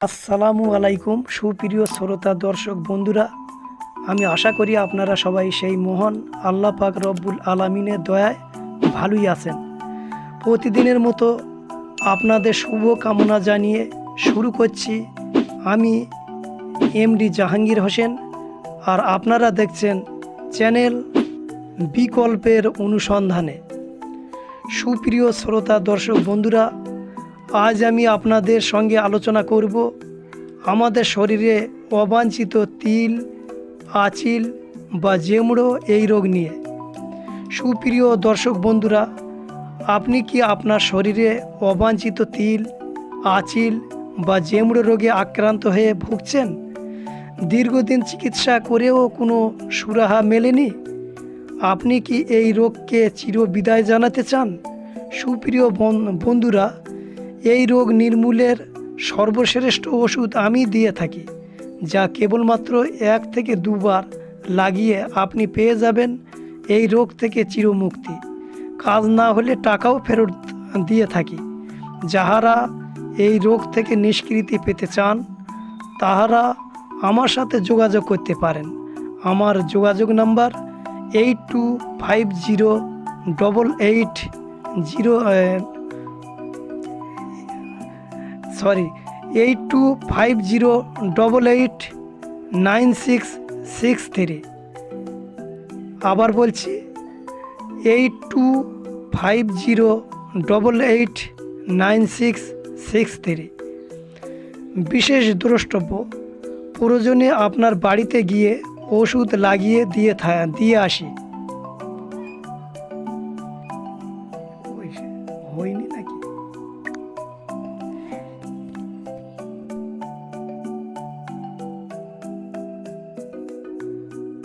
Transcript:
আসসালামু আলাইকুম, সুপ্রিয় শ্রোতা, দর্শক, বন্ধুরা। আমি আশা করি আপনারা সবাই সেই মহান আল্লাহ পাক রব্বুল আলমিনের দয়ায় ভালোই আছেন। প্রতিদিনের মতো আপনাদের শুভ কামনা জানিয়ে শুরু করছি। আমি এমডি জাহাঙ্গীর হোসেন আর আপনারা দেখছেন চ্যানেল বিকল্পের অনুসন্ধানে। সুপ্রিয় শ্রোতা, দর্শক, বন্ধুরা আজ আমি আপনাদের সঙ্গে আলোচনা করব। আমাদের শরীরে অবাঞ্ছিত তিল, আচিল বা জেমড়ো এই রোগ নিয়ে। সুপ্রিয় দর্শক বন্ধুরা, আপনি কি আপনার শরীরে অবাঞ্ছিত তিল, আচিল বা জেমড়ো রোগে আক্রান্ত হয়ে ভুগছেন? দীর্ঘদিন চিকিৎসা করেও কোনো সুরাহা মেলেনি? আপনি কি এই রোগকে চির বিদায় জানাতে চান? সুপ্রিয় বন্ধুরা এই রোগ নির্মূলের সর্বশ্রেষ্ঠ ওষুধ আমি দিয়ে থাকি, যা কেবলমাত্র এক থেকে দুবার লাগিয়ে আপনি পেয়ে যাবেন এই রোগ থেকে চিরমুক্তি। কাজ না হলে টাকাও ফেরত দিয়ে থাকি। যাহারা এই রোগ থেকে নিষ্কৃতি পেতে চান, তাহারা আমার সাথে যোগাযোগ করতে পারেন। আমার যোগাযোগ number eight two five zero double eight zero sorry eight two five zero double eight nine six six three আবার বলছি eight two five zero double eight nine six six three বিশেষ দ্রষ্টব্য প্রয়োজনে আপনার বাড়িতে গিয়ে ওষুধ লাগিয়ে দিয়ে দিয়ে আসি। হয়নি নাকি?